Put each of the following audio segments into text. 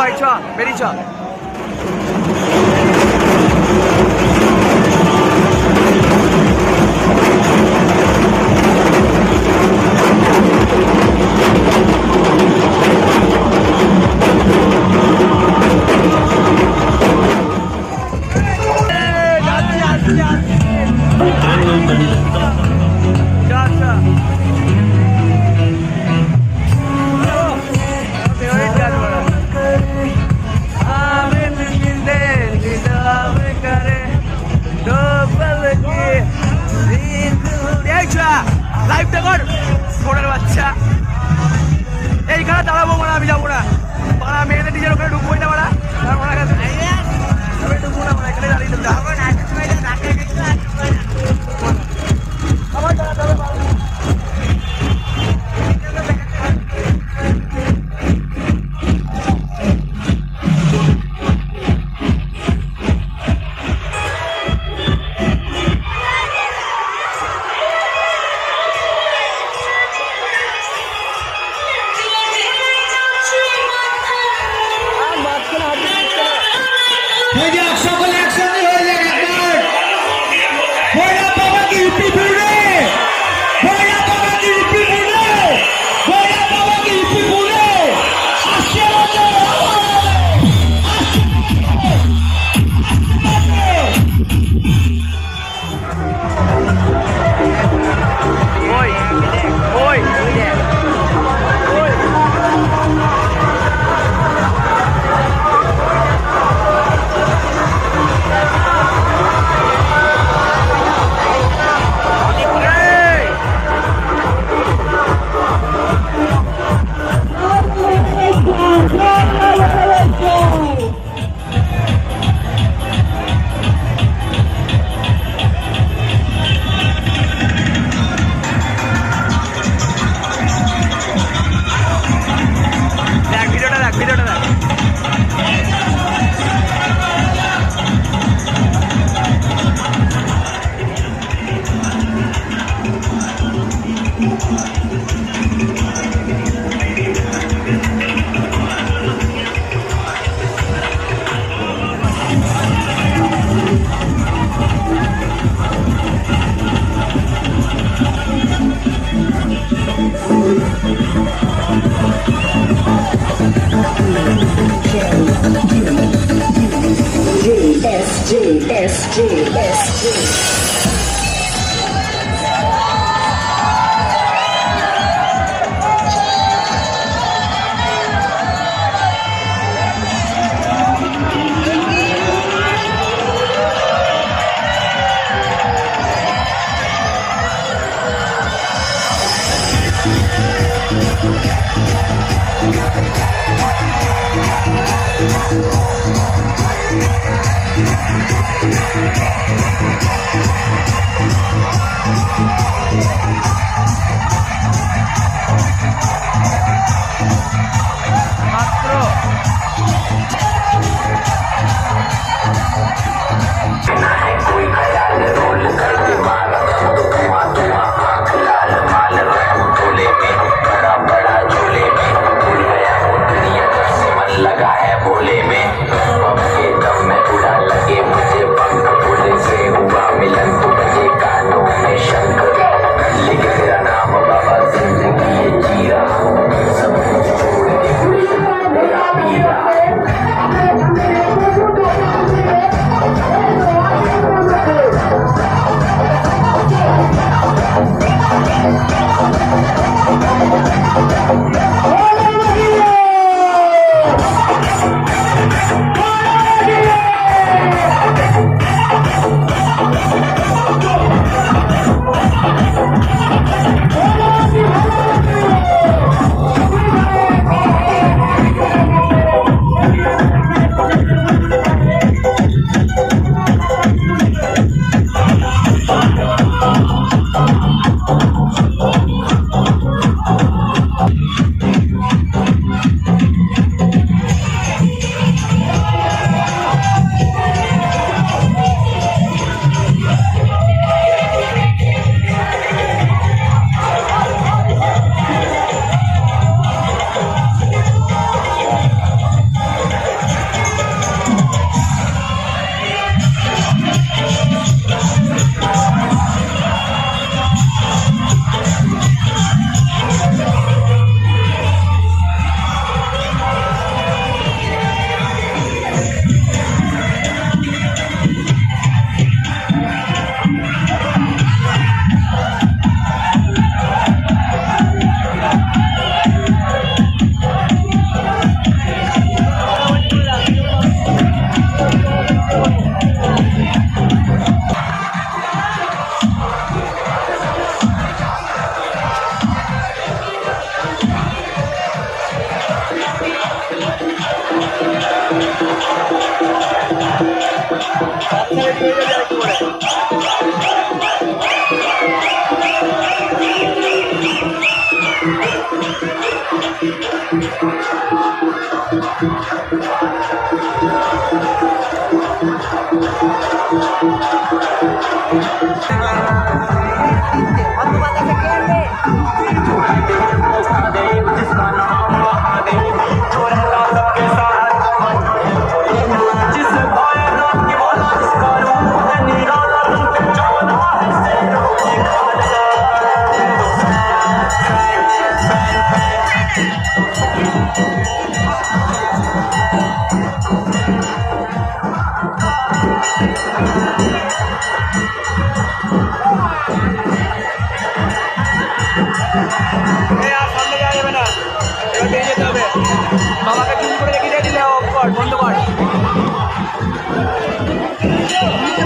ভাই চ বেরিয়ে চ।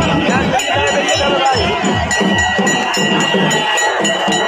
Thank you.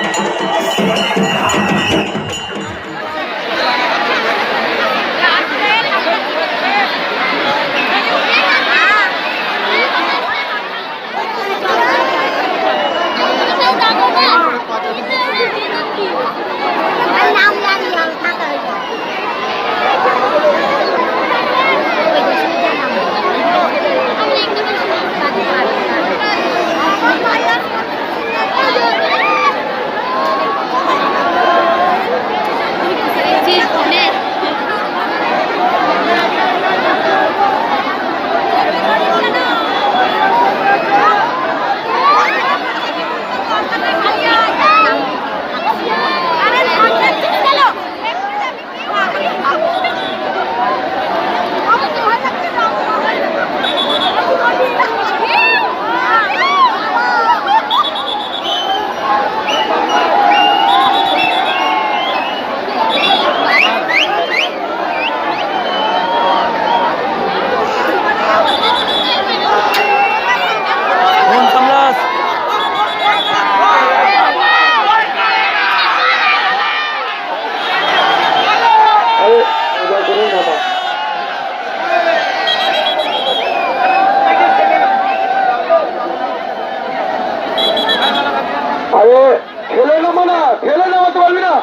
আরে খেলে নামো না খেলে নামাতে পারবি না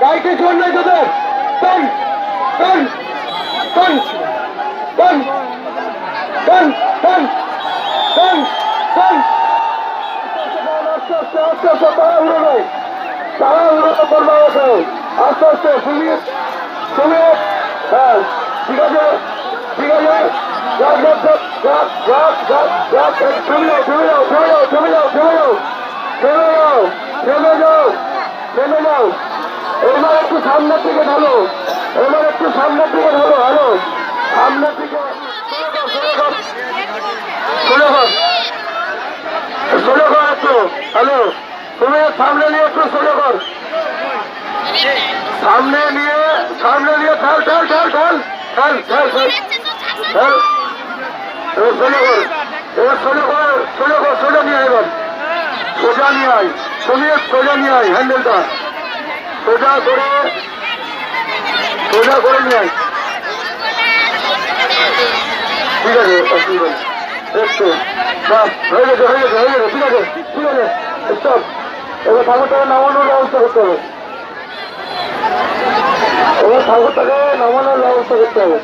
গাইতে জোর নাই তোদের টান আস্তে আস্তে হ্যাঁ ঠিক আছে ঠিক আছে যাও যাও থেমে যাও যাও থেমে যাও এবার একটু সামনের দিকে ঢালো এবার একটু সামনের দিকে ঢালো হ্যালো সামনের দিকে শোনো কর একটু হ্যালো তুমি সামনে নিয়ে একটু শোনো কর সামনে নিয়ে সামনে নিয়ে ঠাল ঠাল ঠাল ঠাল ঠাল ঠাল ঠাল ঠাল শোনো কর এবার কর শোনো কর সোজা নিয়ে এবার সোজা নিয়ে আয় তুমি সোজা নিয়ে আয় হ্যান্ডেলটা। সোজা করে সোজা করে নিয়ে আয়। ঠিক আছে, অসুবিধা একটু হয়ে গেছে হয়ে গেছে হয়ে গেছে, ঠিক আছে ঠিক আছে স্টপ এবার ঠাকুরটাকে নামানোর ব্যবস্থা করতে হবে। এবার ঠাকুরটাকে নামানোর ব্যবস্থা করতে হবে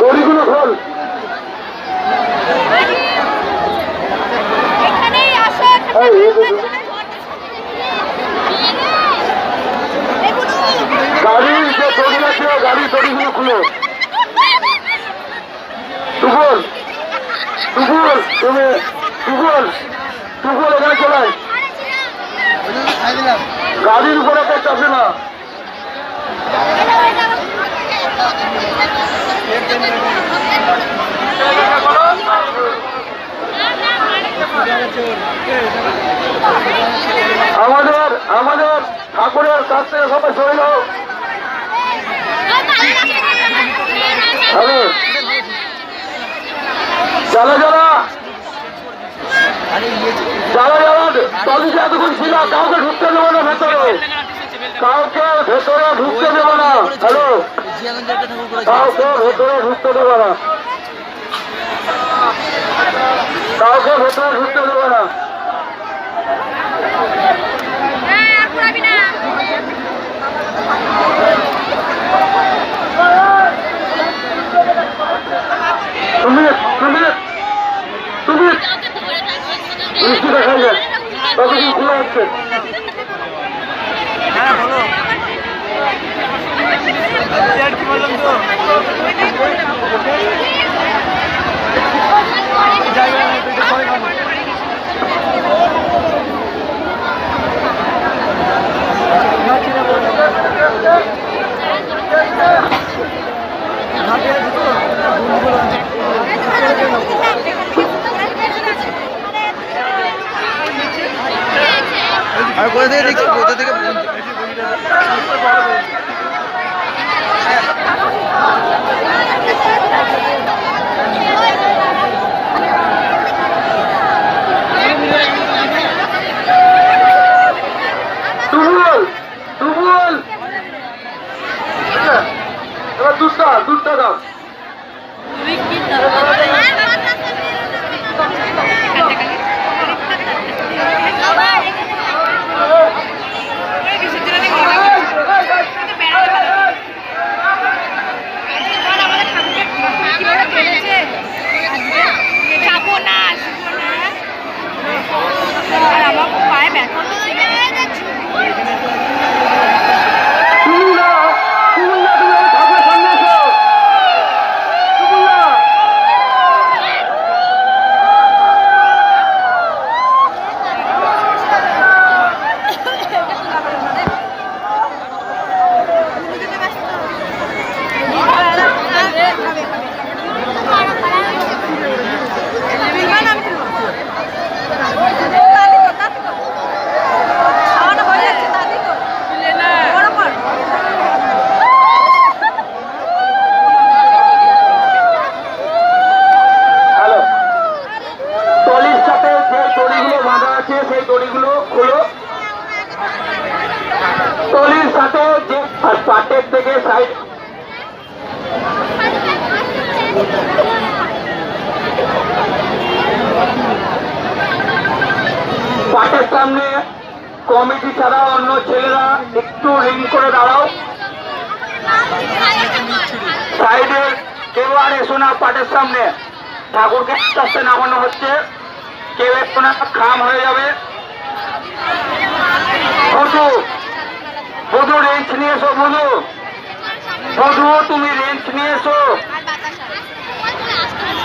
দড়িগুলো খোল এখানেই আসো এই, এই, এই, এই। গাড়ির যে দড়ি আছে গাড়ির দড়িগুলো খুলো টুকুল টুকুল তুমি টুকুল টুকুল এখানে চলে আয়। গাড়ির উপরে তো চাপে না আমাদের আমাদের ঠাকুরের কাছ থেকে সবাই সরে যাও হ্যালো যারা যারা যারা যারা টলিতে এতক্ষণ ছিল কাউকে ঢুকতে দেবো না ভেতরে। কাউকে ভেতরে ঢুকতে দেবো না। হ্যালো? কাউকে ভেতরে ঢুকতে দেবো না। কাউকে ভেতরে ঢুকতে দেবো না। তুমি তুমি মিষ্টি দেখা যায় কতদিন খোলা হচ্ছে হ্যাঁ কেউ একটু না খাম হয়ে যাবে। বধু বধু রেঞ্চ নিয়ে এসো, বধু। বধু, তুমি রেঞ্চ নিয়ে এসো।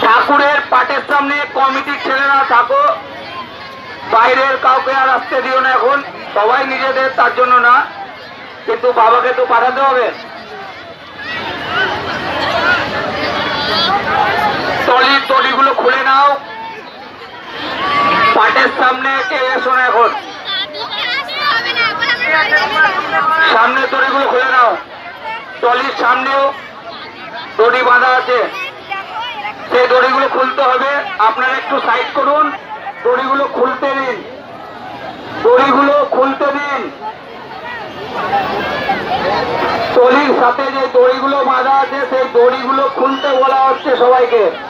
ঠাকুরের পাটের সামনে কমিটির ছেলেরা থাকো। বাইরের কাউকে আর আসতে দিও না এখন। সবাই নিজেদের, তার জন্য না। কিন্তু বাবাকে তো পাঠাতে হবে। টলির টলিগুলো খুলে নাও। পাটের সামনে কে এসো না এখন। সামনে দড়িগুলো খুলে নাও। টলির সামনেও দড়ি বাঁধা আছে। সেই দড়িগুলো খুলতে হবে। আপনারা একটু সাইড করুন। দড়িগুলো খুলতে দিন। দড়িগুলো খুলতে দিন। টলির সাথে যে দড়িগুলো বাঁধা আছে, সেই দড়িগুলো খুলতে বলা হচ্ছে সবাইকে।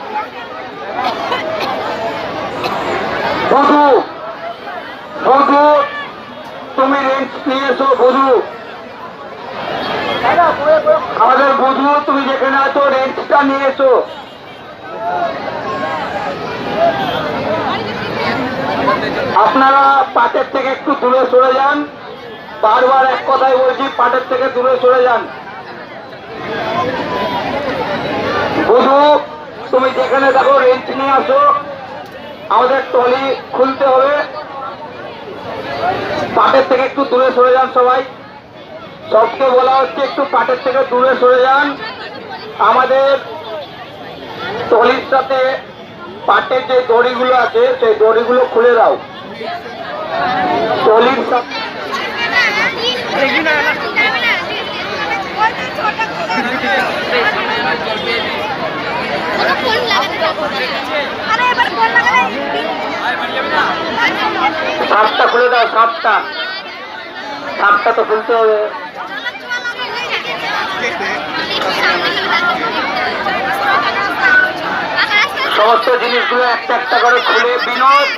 বধু বধু তুমি রেঞ্জ বধু আমাদের বধু তুমি যেখানে আছো, রেঞ্জটা আপনারা পাটের থেকে একটু দূরে সরে যান। বারবার এক কথাই বলছি, পাটের থেকে দূরে সরে যান। বধু তুমি যেখানে দেখো রেঞ্চ নিয়ে আসো। আমাদের টলি খুলতে হবে। পাটের থেকে একটু দূরে সরে যান সবাই। সবকে বলা হচ্ছে একটু পাটের থেকে দূরে সরে যান। আমাদের টলির সাথে পাটের যে দড়িগুলো আছে সেই দড়িগুলো খুলে দাও। টলির সাথে সাপটা খুলে দাও, সাপটা। সাপটা তো খুলতে হবে। সমস্ত জিনিসগুলো একটা একটা করে খুলে। বিনোদ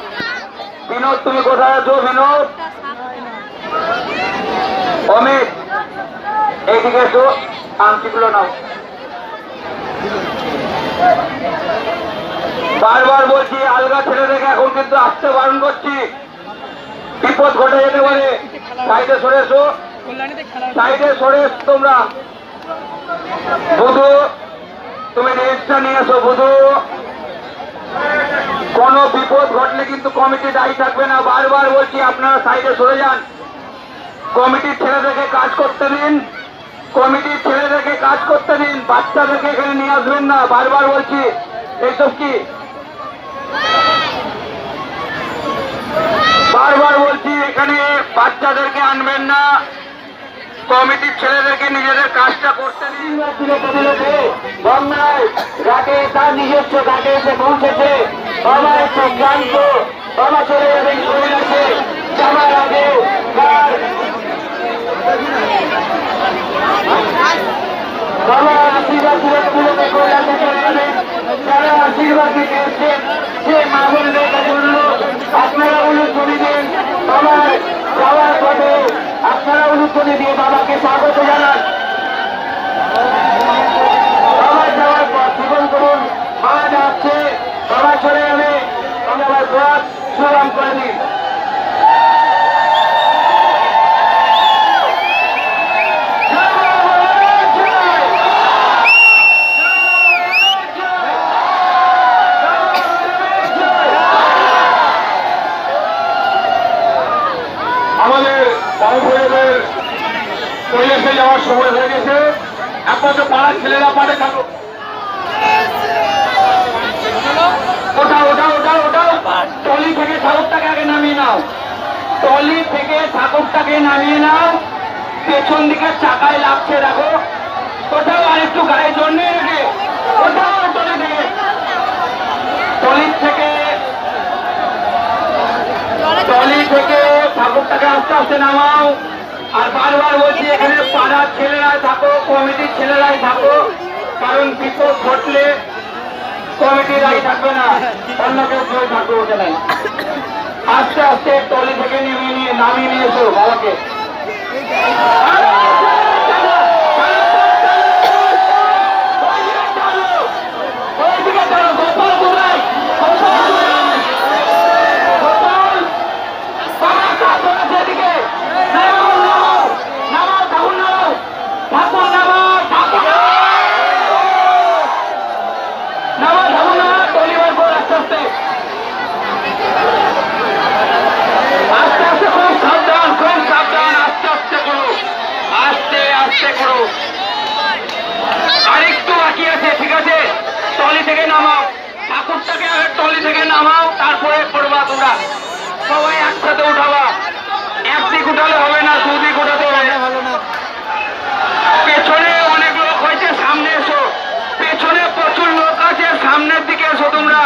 বিনোদ, তুমি কোথায় আছো? বিনোদ? অমিত, এইদিকে এসো। আংটিগুলো নাও। বারবার বলছি, আলগা ছেলে দেখে এখন কিন্তু আসতে বারণ করছি। বিপদ ঘটে যেতে পারে। সাইডে সরে এসো। সাইডে সরে এসো তোমরা। বুধু, তুমি রেজিস্টার নিয়ে এসো, বুধু। কোন বিপদ ঘটলে কিন্তু কমিটি দায়ী থাকবে না। বারবার বলছি, আপনারা সাইডে সরে যান। কমিটির ছেলেদেরকে কাজ করতে দিন। কমিটির ছেলেদেরকে কাজ করতে দিন, বাচ্চাদেরকে এখানে নিয়ে আসবেন না, বারবার বলছি, এইসব কি? বারবার বলছি, এখানে বাচ্চাদেরকে আনবেন না, কমিটির ছেলেদেরকে নিজেদের কাজটা করতে দিন। বন্যায় ঘাটে তার নিজস্ব ঘাটে এসে পৌঁছেছে। বাবা একটু ক্লান্ত বাবা চলে শরীর আছে আগে বাবা আশীর্বাদ দিয়ে বাবাকে স্বাগত জানান করুন মা যাচ্ছে বাবা চলে সুরাম করে পারে থাকো ওটাও ওটাও ওটাও ওটাও টলি থেকে ঠাকুরটাকে আগে নামিয়ে নাও। টলি থেকে ঠাকুরটাকে নামিয়ে নাও। পেছন দিকে চাকায় লাগছে, দেখো। ওটাও আরেকটু গায়ে জন্যে রেখে। ওটাও টলি থেকে। টলির থেকে, টলি থেকে ঠাকুরটাকে আস্তে আস্তে নামাও। আর বারবার বলছি, এখানে পাড়ার ছেলেরাই থাকো, কমিটির ছেলেরাই থাকো, কারণ বিপদ ঘটলে কমিটির রাই থাকবে না, অন্য কেউ কেউ থাকবে ওঠে নাই। আস্তে আস্তে টলি থেকে নেমে নিয়ে, নামিয়ে নিয়েছো বাবাকে ওইদিকে চলো, গোপাল কোথায়? গোপাল কোথায়? গোপাল বাবা ঠাকুর আছে এদিকে নামাও নামাও নামাও ঠাকুর নামাও ঠাকুর নামাও ঠাকুর নামাও ঠাকুর নামাও টলিবার পর আস্তে আস্তে আস্তে আস্তে খুব সাবধান খুব সাবধান আস্তে আস্তে করো আস্তে আস্তে করো আরেকটু বাকি আছে ঠিক আছে টলি থেকে নামাও ঠাকুরটাকে আগে টলি থেকে নামাও তারপরে করবা তোমরা সবাই একসাথে উঠাবা একদিক উঠালে হবে না দুদিক উঠাতে হবে পেছনে অনেক লোক হয়েছে সামনে এসো পেছনে প্রচুর লোক আছে সামনের দিকে এসো তোমরা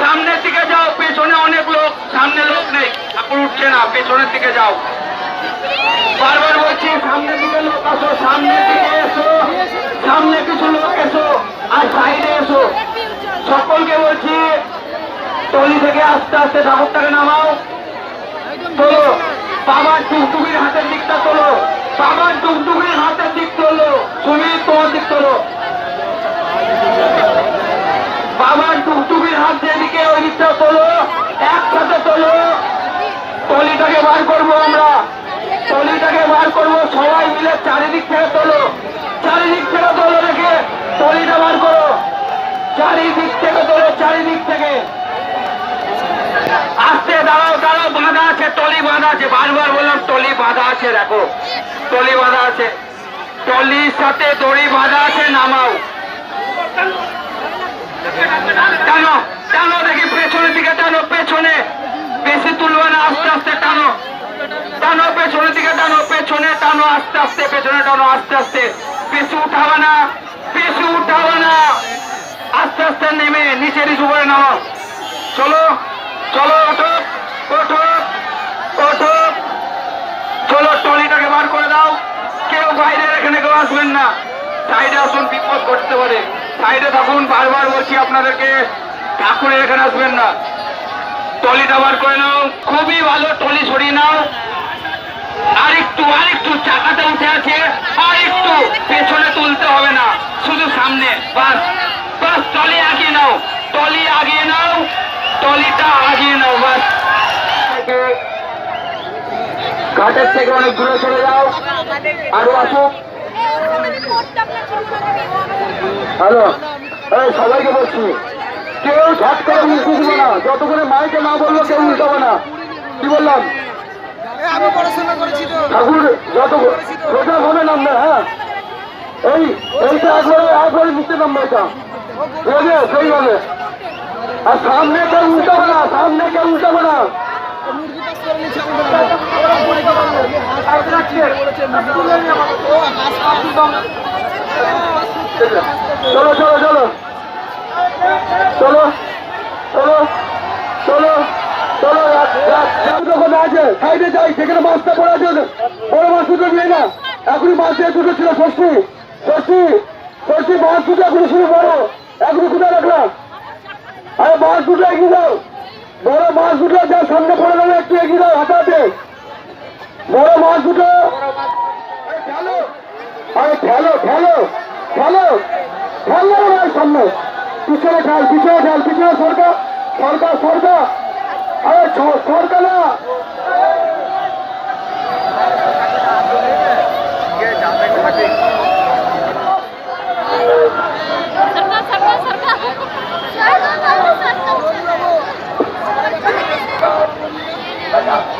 সামনের দিকে যাও পেছনে অনেক লোক সামনে লোক নেই ঠাকুর উঠছে না যাও বারবার বলছি, সামনে দিকে লোক আসো, সামনে দিকে এসো, সামনে কিছু লোক এসো, আর সাইডে এসো। সকলকে বলছি, টলি থেকে আস্তে আস্তে ঠাকুরটাকে নামাও। তোলো, বাবার টুকটুকির হাতের দিকটা তোলো, বাবার টুকটুকির হাতের দিক তোলো তুমি তোমার দিক তোলো বাবার টুকটুকির হাত যেদিকে ওই দিকটা তোলো একসাথে তোলো টলিটাকে বার করব আমরা। টলিটাকে বার করব। সবাই মিলে চারিদিক থেকে তোলো। চারিদিক থেকে তোলো রেখে টলিটা বার করো। চারিদিক থেকে তোলো, চারিদিক থেকে। আস্তে দাঁড়াও দাঁড়াও, বাঁধা আছে, টলি বাঁধা আছে। বারবার বললাম, টলি বাঁধা আছে, দেখো। টলি বাঁধা আছে। টলির সাথে দড়ি বাঁধা আছে, নামাও। টানো টানো দেখি, পেছনের দিকে টানো, পেছনে। বেশি তুলবে না, আস্তে আস্তে টানো। টানো, পেছনের দিকে টানো, পেছনে টানো, আস্তে আস্তে, পেছনে টানো, আস্তে আস্তে। বেশি উঠাবে না, বেশি উঠাবে না। আস্তে আস্তে নেমে নিচে নিচু করে নাও চলো চলো, ওঠো ওঠো ওঠো। চলো টলিটাকে বার করে দাও। কেউ বাইরে এখানে কেউ আসবেন না। সাইডে আসুন, বিপদ ঘটতে পারে। সাইডে থাকুন, বারবার বলছি আপনাদেরকে, ঠাকুরের এখানে আসবেন না। টলিটা বার করে নাও খুবই ভালো টলি সরিয়ে নাও। আর একটু আর একটু চাকাতে উঠে আছে আর একটু পেছনে তুলতে হবে না শুধু সামনে বাস বাস টলি আগিয়ে নাও টলি আগিয়ে নাও টলিটা আগিয়ে নাও বাস। ঘাটের থেকে অনেক দূরে চলে যাও আরও আসুক। হ্যালো সবাইকে বলছি। কেউ ঝট করে উল্টে দিবে না যতক্ষণে মাইকে না বলল কেউ উল্টাবে না। কি বললাম? ঠাকুর যত সোজা ভাবে নামবে হ্যাঁ? এই এইটা একবারে একবারে নিচে নামবে এটা। বুঝলে সেইভাবে। আর সামনে কেউ উল্টাবে না সামনে কেউ উল্টাবে না। চলো চলো চলো। চলো চলো চলো চলো যখন আছে সাইডে যাই, সেখানে মাছটা পড়ে আছে বড় মাছ দুটো নিয়ে না, এখনই মাছ দিয়ে দুটো ছিল, ষষ্ঠী ষষ্ঠী ষষ্ঠী, মাছ দুটো এখনই শুরু করো। এখনই কোথায় রাখলাম আরে মাছ দুটো এগিয়ে দাও বড় মাছ দুটো যা সামনে পড়ে যাবে একটু এগিয়ে দাও হাতাতে বড় মাছ দুটো। আরে ঠেলো ঠেলো ঠেলো ঠেলো ভাই, সামনে। পিছনে ঠেল পিছনে ঠেল পিছনে সরকার সরকার সরকার আরে ছ- সরকার না সরকার